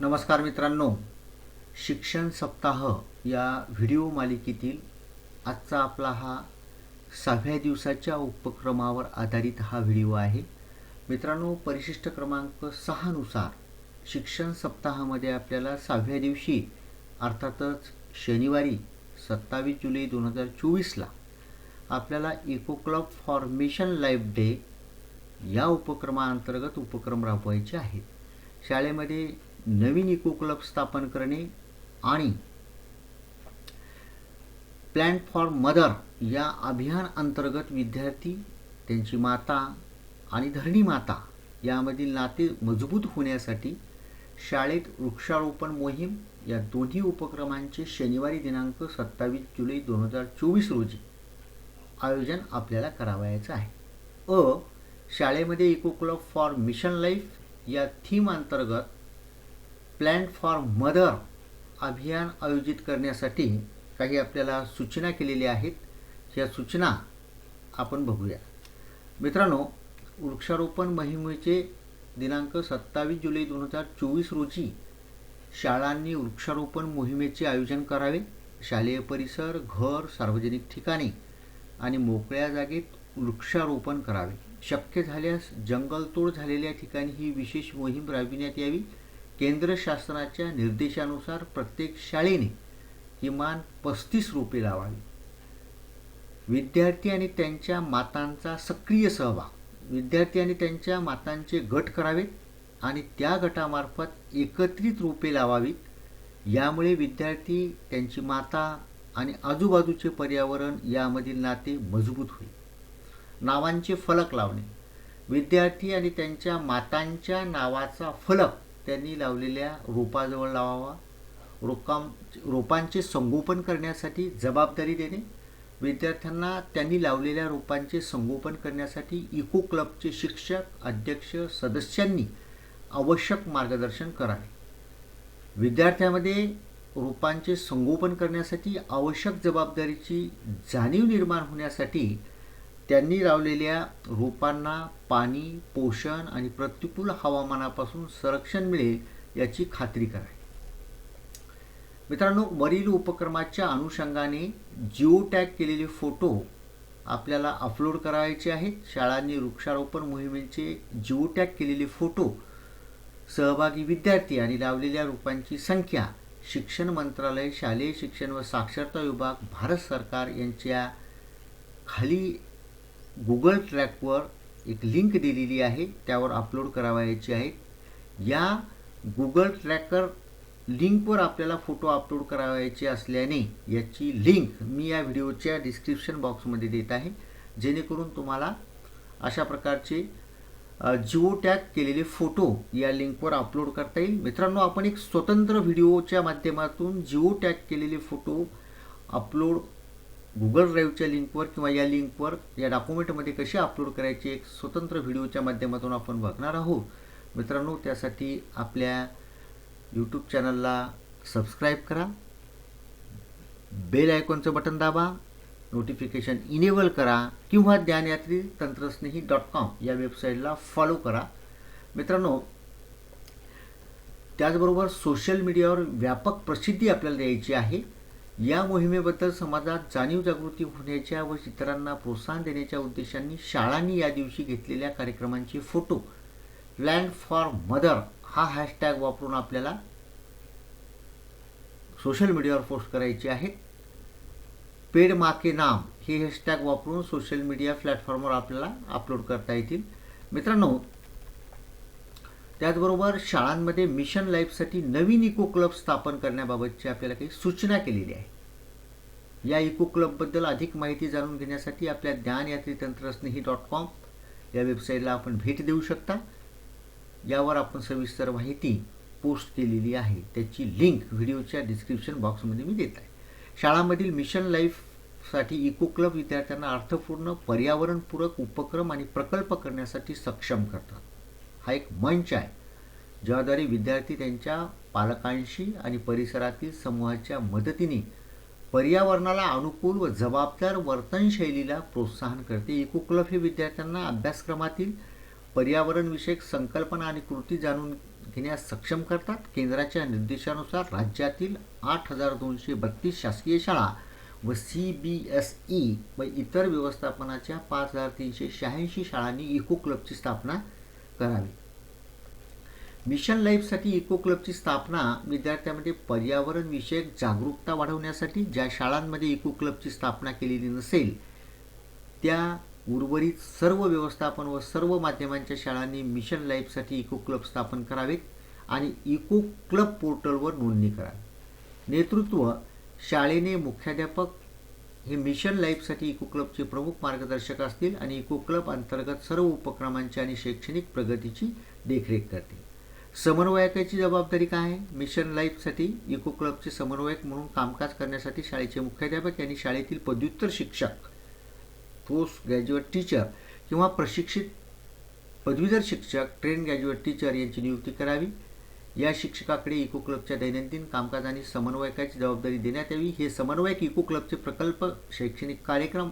नमस्कार मित्रांनो. शिक्षण सप्ताह या व्हिडिओ मालिकेतील आजचा आपला हा सहाव्या दिवसाच्या उपक्रमावर आधारित हा व्हिडिओ आहे. मित्रांनो परिशिष्ट क्रमांक सहानुसार शिक्षण सप्ताहामध्ये आपल्याला सहाव्या दिवशी अर्थातच शनिवारी सत्तावीस जुलै दोन हजार चोवीसला आपल्याला eco club formation life day या उपक्रमाअंतर्गत उपक्रम राबवायचे आहेत. शाळेमध्ये नवीन इको क्लब स्थापन करणे आणि प्लॅन फॉर मदर या अभियान अंतर्गत विद्यार्थी त्यांची माता आणि धरणी माता यामधील नाते मजबूत होण्यासाठी शाळेत वृक्षारोपण मोहीम या दोन्ही उपक्रमांचे शनिवारी दिनांक सत्तावीस जुलै दोन हजार चोवीस रोजी आयोजन आपल्याला करावयाचं आहे. अ शाळेमध्ये eco club for mission life या थीम अंतर्गत प्लॅन फॉर मदर अभियान आयोजित करण्यासाठी काही आपल्याला सूचना केलेल्या आहेत. या सूचना आपण बघूया. मित्रांनो वृक्षारोपण मोहिमेचे दिनांक सत्तावीस जुलै दोन हजार चोवीस रोजी शाळांनी वृक्षारोपण मोहिमेचे आयोजन करावे. शालेय परिसर घर सार्वजनिक ठिकाणी आणि मोकळ्या जागेत वृक्षारोपण करावे. शक्य झाल्यास जंगलतोड झालेल्या ठिकाणी ही विशेष मोहीम राबविण्यात यावी. केंद्र शासनाच्या निर्देशानुसार प्रत्येक शाळेने किमान पस्तीस रोपे लावावी. विद्यार्थी आणि त्यांच्या मातांचा सक्रिय सहभाग. विद्यार्थी आणि त्यांच्या मातांचे गट करावेत आणि त्या गटामार्फत एकत्रित रोपे लावावीत यामुळे विद्यार्थी त्यांची माता आणि आजूबाजूचे पर्यावरण यामधील नाते मजबूत होईल. नावांचे फलक लावणे. विद्यार्थी आणि त्यांच्या मातांच्या नावाचा फलक त्यांनी लावलेल्या रोपाजवळ लावावा. रोपां रोपांचे संगोपन करण्यासाठी जबाबदारी देणे. विद्यार्थ्यांना त्यांनी लावलेल्या रोपांचे संगोपन करण्यासाठी इको क्लबचे शिक्षक अध्यक्ष सदस्यांनी आवश्यक मार्गदर्शन करावे. विद्यार्थ्यांमध्ये रोपांचे संगोपन करण्यासाठी आवश्यक जबाबदारीची जाणीव निर्माण होण्यासाठी त्यांनी लावलेल्या रोपांना पाणी पोषण आणि प्रतिकूल हवामानापासून संरक्षण मिळेल याची खात्री करावी. मित्रांनो वरील उपक्रमाच्या अनुषंगाने जिओ टॅग केलेले फोटो आपल्याला अपलोड करायचे आहेत. शाळांनी वृक्षारोपण मोहिमेचे जिओ टॅग केलेले फोटो सहभागी विद्यार्थी आणि लावलेल्या रोपांची संख्या शिक्षण मंत्रालय शालेय शिक्षण व साक्षरता विभाग भारत सरकार यांच्या खाली गुगल ट्रॅकवर एक लिंक दिलेली आहे त्यावर अपलोड करावायची आहे. या गुगल ट्रॅकर लिंकवर आपल्याला फोटो अपलोड करावायचे असल्याने याची लिंक मी या व्हिडिओच्या डिस्क्रिप्शन बॉक्समध्ये देत आहे. जेणेकरून तुम्हाला अशा प्रकारचे जिओ टॅग केलेले फोटो या लिंकवर अपलोड करता येईल. मित्रांनो आपण एक स्वतंत्र व्हिडिओच्या माध्यमातून जिओ टॅग केलेले फोटो अपलोड गुगल ड्राईव्हच्या लिंकवर किंवा या लिंकवर या डॉक्युमेंटमध्ये कसे अपलोड करायचे एक स्वतंत्र व्हिडिओच्या माध्यमातून आपण बघणार आहोत. मित्रांनो त्यासाठी आपल्या यूट्यूब चॅनलला सबस्क्राईब करा. बेल आयकॉनचं बटन दाबा. नोटिफिकेशन इनेबल करा. किंवा ज्ञानयात्री तंत्रस्नेही डॉट कॉम या वेबसाईटला फॉलो करा. मित्रांनो त्याचबरोबर सोशल मीडियावर व्यापक प्रसिद्धी आपल्याला द्यायची आहे. या मोहिमेबद्दल समाजात जाणीव जागृती होण्याच्या व इतरांना प्रोत्साहन देण्याच्या उद्देशाने शाळांनी या दिवशी घेतलेल्या कार्यक्रमांचे फोटो लँड फॉर मदर हा हॅशटॅग वापरून आपल्याला सोशल मीडियावर पोस्ट करायचे आहेत. पेड माके नाम हे हॅशटॅग वापरून सोशल मीडिया प्लॅटफॉर्मवर आपल्याला अपलोड करता येतील. मित्रांनो त्याचबरोबर शाळांमध्ये मिशन लाईफसाठी नवीन इको क्लब स्थापन करण्याबाबतची आपल्याला काही सूचना केलेली आहे. या इको क्लबबद्दल अधिक माहिती जाणून घेण्यासाठी आपल्या ज्ञानयात्री तंत्रस्नेही डॉट कॉम या वेबसाईटला आपण भेट देऊ शकता. यावर आपण सविस्तर माहिती पोस्ट केलेली आहे. त्याची लिंक व्हिडिओच्या डिस्क्रिप्शन बॉक्समध्ये मी देत आहे. शाळांमधील मिशन लाईफसाठी इको क्लब विद्यार्थ्यांना अर्थपूर्ण पर्यावरणपूरक उपक्रम आणि प्रकल्प करण्यासाठी सक्षम करतात. हा एक मंच आहे ज्याद्वारे विद्यार्थी त्यांच्या पालकांशी आणि परिसरातील समूहाच्या मदतीने पर्यावरणाला अनुकूल व जबाबदार वर्तनशैलीला प्रोत्साहन करते. इको क्लब हे विद्यार्थ्यांना अभ्यासक्रमातील पर्यावरणविषयक संकल्पना आणि कृती जाणून घेण्यास सक्षम करतात. केंद्राच्या निर्देशानुसार राज्यातील आठ हजार दोनशे बत्तीस शासकीय शाळा व सी बी एस ई व इतर व्यवस्थापनाच्या पाच हजार तीनशे शहाऐंशी शाळांनी इको क्लबची स्थापना करावी मिशन लाईफसाठी इको क्लबची स्थापना विद्यार्थ्यांमध्ये पर्यावरण विषयक जागरूकता वाढवण्यासाठी ज्या शाळांमध्ये इको क्लबची स्थापना केलेली नसेल त्या उर्वरित सर्व व्यवस्थापन व सर्व माध्यमांच्या शाळांनी मिशन लाईफसाठी इको क्लब स्थापन करावेत आणि इको क्लब पोर्टलवर नोंदणी करावी. नेतृत्व शाळेने मुख्याध्यापक हे मिशन लाईफसाठी इको क्लबचे प्रमुख मार्गदर्शक असतील आणि इको क्लब अंतर्गत सर्व उपक्रमांची आणि शैक्षणिक प्रगतीची देखरेख करतील. समन्वयकाची जबाबदारी काय आहे? मिशन लाईफसाठी इको क्लबचे समन्वयक म्हणून कामकाज करण्यासाठी शाळेचे मुख्याध्यापक यांनी शाळेतील पदव्युत्तर शिक्षक पोस्ट ग्रॅज्युएट टीचर किंवा प्रशिक्षित पदवीधर शिक्षक ट्रेन ग्रॅज्युएट टीचर यांची नियुक्ती करावी. या शिक्षकाकडे इको क्लबच्या दैनंदिन कामकाज आणि समन्वयकाची जबाबदारी देण्यात यावी. हे समन्वयक इको क्लबचे प्रकल्प शैक्षणिक कार्यक्रम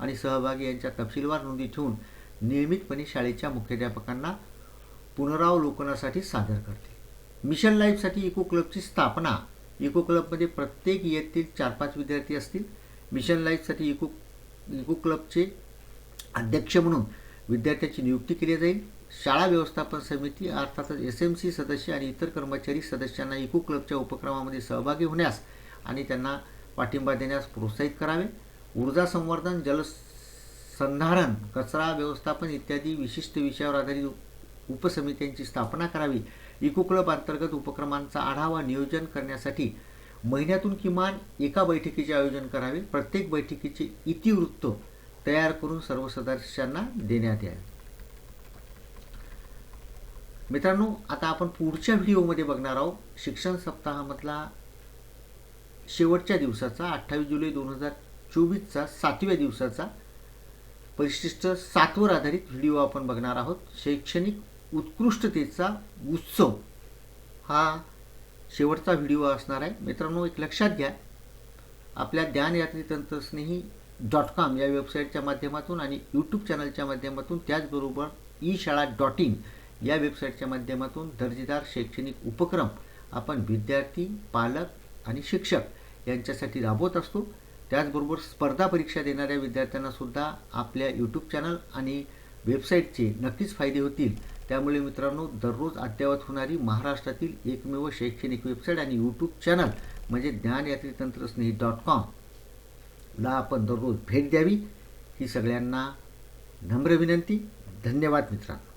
आणि सहभागी यांच्या तपशीलवार नोंदी ठेवून नियमितपणे शाळेच्या मुख्याध्यापकांना पुनरावलोकनासाठी सादर करते मिशन लाईफसाठी इको क्लबची स्थापना. इको क्लबमध्ये प्रत्येक इयत्तेत चार पाच विद्यार्थी असतील. मिशन लाईफसाठी इको इको क्लबचे अध्यक्ष म्हणून विद्यार्थ्याची नियुक्ती केली जाईल. शाळा व्यवस्थापन समिती अर्थातच एस एम सी सदस्य आणि इतर कर्मचारी सदस्यांना इको क्लबच्या उपक्रमामध्ये सहभागी होण्यास आणि त्यांना पाठिंबा देण्यास प्रोत्साहित करावे. ऊर्जा संवर्धन जलसंधारण कचरा व्यवस्थापन इत्यादी विशिष्ट विषयावर आधारित उपसमित्यांची स्थापना करावी. इको क्लब अंतर्गत उपक्रमांचा आढावा नियोजन करण्यासाठी महिन्यातून किमान एका बैठकीचे आयोजन करावे. प्रत्येक बैठकीचे इतिवृत्त तयार करून सर्व सदस्यांना देण्यात यावे. मित्रांनो आता आपण पुढच्या व्हिडिओमध्ये बघणार आहोत शिक्षण सप्ताहामधला शेवटच्या दिवसाचा अठ्ठावीस जुलै दोन हजार चोवीसचा सातव्या दिवसाचा परिशिष्ट सातवर आधारित व्हिडिओ आपण बघणार आहोत. शैक्षणिक उत्कृष्टतेचा उत्सव हा शेवटचा व्हिडिओ असणार आहे. मित्रांनो एक लक्षात घ्या आपल्या ज्ञानयात्री तंत्रस्नेही डॉट कॉम या वेबसाईटच्या माध्यमातून आणि यूट्यूब चॅनलच्या माध्यमातून त्याचबरोबर ई शाळा डॉट इन या वेबसाईटच्या माध्यमातून दर्जेदार शैक्षणिक उपक्रम आपण विद्यार्थी पालक आणि शिक्षक यांच्यासाठी राबवत असतो. त्याचबरोबर स्पर्धा परीक्षा देणाऱ्या विद्यार्थ्यांनासुद्धा आपल्या यूट्यूब चॅनल आणि वेबसाईटचे नक्कीच फायदे होतील. त्यामुळे मित्रांनो दररोज अद्ययावत होणारी महाराष्ट्रातील एकमेव शैक्षणिक वेबसाईट आणि यूट्यूब चॅनल म्हणजे ज्ञानयात्री तंत्रस्नेही डॉट कॉमला आपण दररोज भेट द्यावी. ही सगळ्यांना नम्र विनंती. धन्यवाद मित्रांनो.